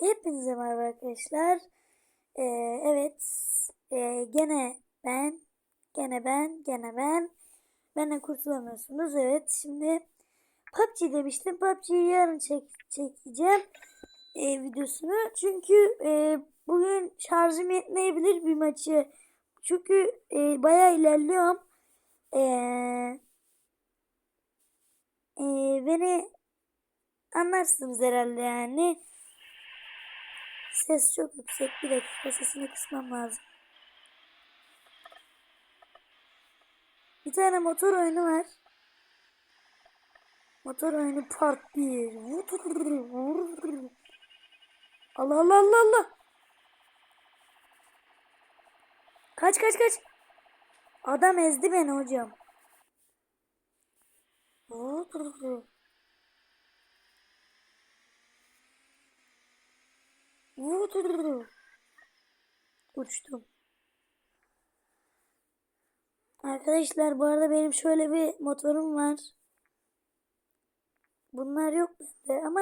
Hepinize merhaba arkadaşlar. Ee, evet. Ee, gene ben. Gene ben. Gene ben. Benden kurtulamıyorsunuz. Evet. Şimdi PUBG demiştim. PUBG'yi yarın çek çekeceğim. ee, videosunu. Çünkü e, bugün şarjım yetmeyebilir bir maçı. Çünkü e, bayağı ilerliyorum. Ee, e, beni anlarsınız herhalde yani. Ses çok yüksek. Bir dakika sesini kısmam lazım. Bir tane motor oyunu var. Motor oyunu part 1. Allah Allah Allah Allah. Kaç kaç kaç. Adam ezdi beni hocam. Uçtum. Arkadaşlar bu arada benim şöyle bir motorum var. Bunlar yok bende ama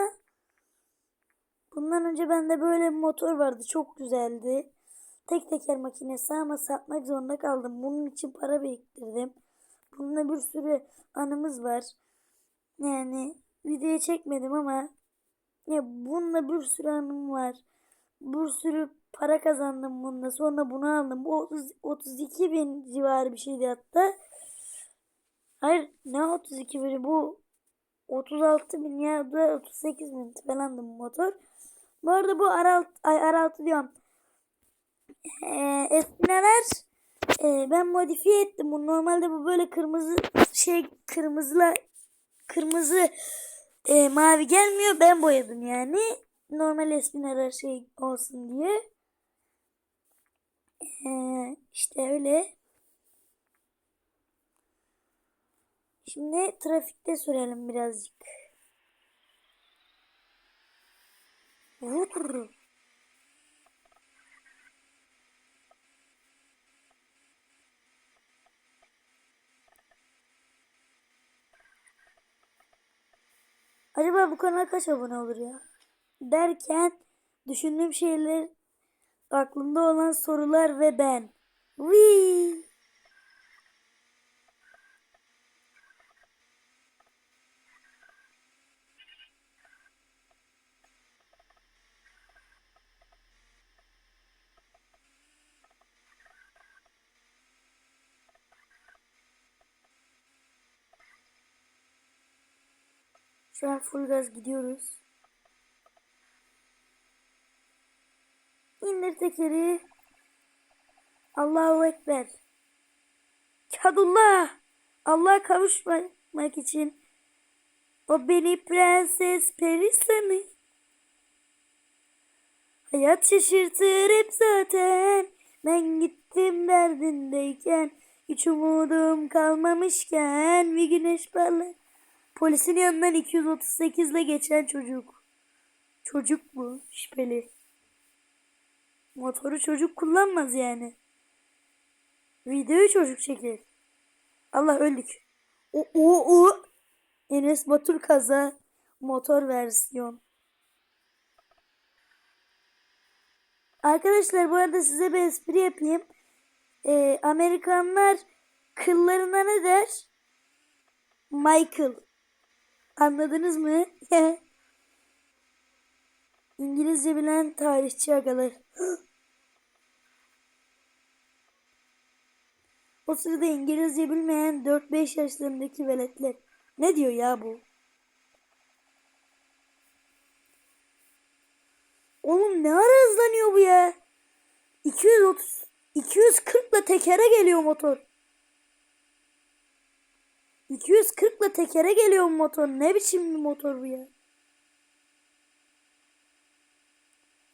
bundan önce bende böyle bir motor vardı. Çok güzeldi. Tek teker makinesi ama satmak zorunda kaldım. Bunun için para biriktirdim. Bununla bir sürü anımız var. Yani video çekmedim ama ya bununla bir sürü anım var. Bir sürü para kazandım bununla. Sonra bunu aldım. Bu 30, 32 bin civarı bir şeydi hatta. Hayır ne 32 bini bu 36 bin ya da 38 bin falandı bu motor. Bu arada bu R6, ay R6 diyorum. Ee, esneler e, ben modifiye ettim. Bu normalde bu böyle kırmızı şey kırmızıla kırmızı e, mavi gelmiyor. Ben boyadım yani. Normal esneler şey olsun diye. Ee, işte öyle. Şimdi trafikte sürelim birazcık. Vudur. Acaba bu kanal kaç abone olur ya? Derken düşündüğüm şeyler aklımda olan sorular ve ben. Wii. Şu an full gaz gidiyoruz. İndir tekeri. Allahu Ekber. Kadullah. Allah'a kavuşmak için. O beni prenses Perisa mı? Hayat şaşırtır hep zaten. Ben gittim derdindeyken. Hiç umudum kalmamışken. Bir güneş parlar. Polisin yanından 238 ile geçen çocuk. Çocuk mu? Şüpheli. Motoru çocuk kullanmaz yani. Videoyu çocuk çeker. Allah öldük. O o o. Enes Batur kaza. Motor versiyon. Arkadaşlar bu arada size bir espri yapayım. Ee, Amerikanlar kıllarına ne der? Michael. Anladınız mı? İngilizce bilen tarihçi agalar. o sırada İngilizce bilmeyen 4-5 yaşlarındaki veletler. Ne diyor ya bu? Oğlum ne ara hızlanıyor bu ya? 230 240 ile tekere geliyor motor. 240 ile tekere geliyor motor. Ne biçim bir motor bu ya?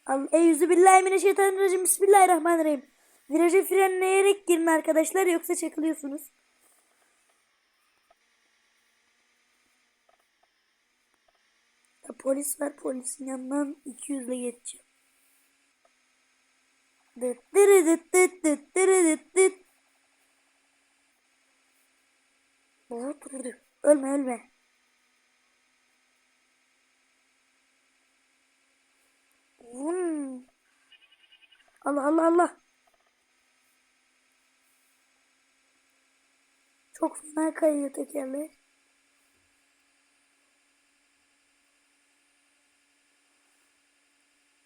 Eyyüzü billahi mineşşeytanirracim. Bismillahirrahmanirrahim. Viraja frenleyerek girin arkadaşlar yoksa çakılıyorsunuz. Ya polis var polisin yanından 200 ile geçeceğim. Dıt dırı dıt dıt dıt dırı dıt dıt. Ölme ölme. Allah Allah Allah. Çok fena kayıyor tekerler.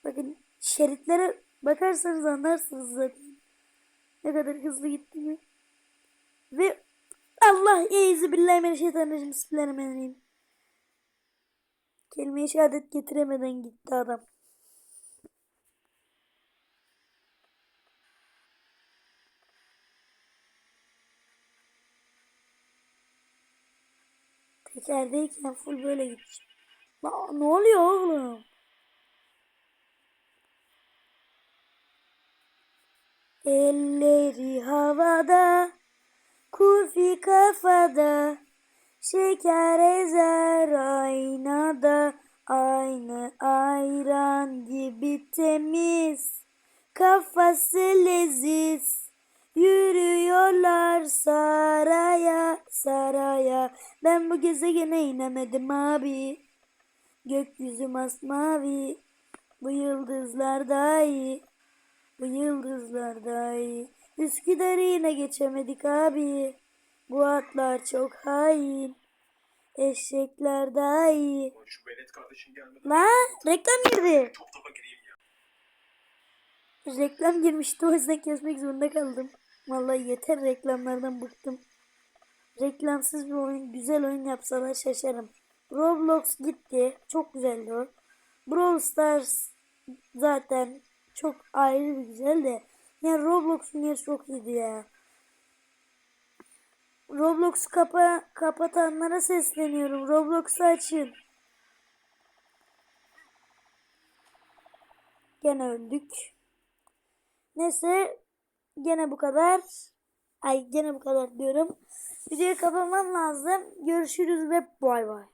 Bakın şeritlere bakarsanız anlarsınız zaten. Ne kadar hızlı gittiğini. Ve Allah eyzi billahi mineşşeytanirracim bismillahirrahmanirrahim. Kelime-i şehadet getiremeden gitti adam. Tekerdeyken full böyle gitmiş. Lan ne oluyor oğlum? Elleri havada, kurfi kafada, şeker ezer aynada, aynı ayran gibi temiz, kafası leziz. Yürüyorlar saraya saraya. Ben bu gezegene inemedim abi. Gökyüzü masmavi. Bu yıldızlar da iyi. Bu yıldızlar da iyi. Üsküdar'ı yine geçemedik abi. Bu atlar çok hain. Eşekler daha iyi. Lan reklam girdi. Reklam girmişti o yüzden kesmek zorunda kaldım. Vallahi yeter reklamlardan bıktım. Reklamsız bir oyun, güzel oyun yapsalar şaşarım. Roblox gitti. Çok güzeldi o. Brawl Stars zaten çok ayrı bir güzel de. Yani Roblox'un yeri çok iyiydi ya. Roblox kapa kapatanlara sesleniyorum. Roblox'u açın. Gene öldük. Neyse gene bu kadar. Ay gene bu kadar diyorum. Videoyu kapamam lazım. Görüşürüz ve bay bay.